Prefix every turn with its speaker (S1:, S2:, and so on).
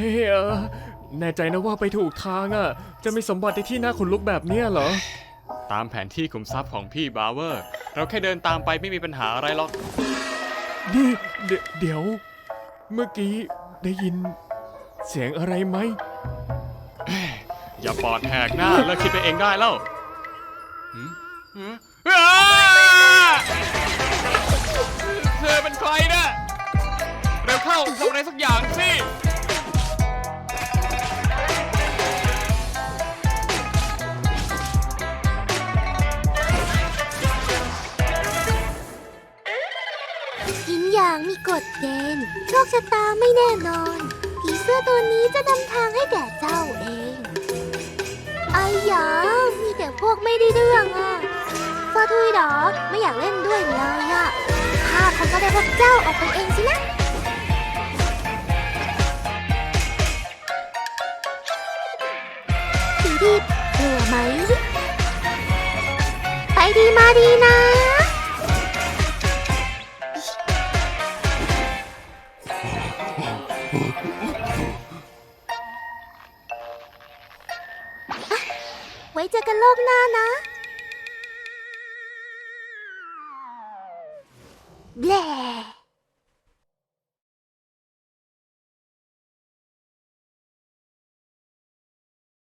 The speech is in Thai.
S1: ฮ้ยเออแน่ใจนะว่าไปถูกทางอะ จะมีสมบัติในที่น่าขนลุกแบบเนี้ยเหรอ
S2: ตามแผนที่ขุมทรัพย์ของพี่บาเวอร์ เราแค่เดินตามไปไม่มีปัญหาอะไรหรอก
S1: นี่เดเดี๋ยว เมื่อกี้ได้ยินเสียงอะไรไหม
S2: อย่าปอดแหกหน้าเลิกคิดไปเองได้แล้วหืมหืมอ้าเธอเป็นใครนะเร็วเข้าทำอะไรสักอย่างสิ
S3: หินอย่างมีกฎเกณฑ์โชคชะตาไม่แน่นอน ผีเสื้อตัวนี้จะนำทางให้แก่เจ้าเองไอ้หยามีแต่พวกไม่ได้เรื่องอะฟาทุยดอไม่อยากเล่นด้วยเลยอะข้าคงก็ได้พวกเจ้าออกไปเองสินะดีดีกลัวไหม ไปดีมาดีนะ ไว้เจอกันโลกหน้านะ แบล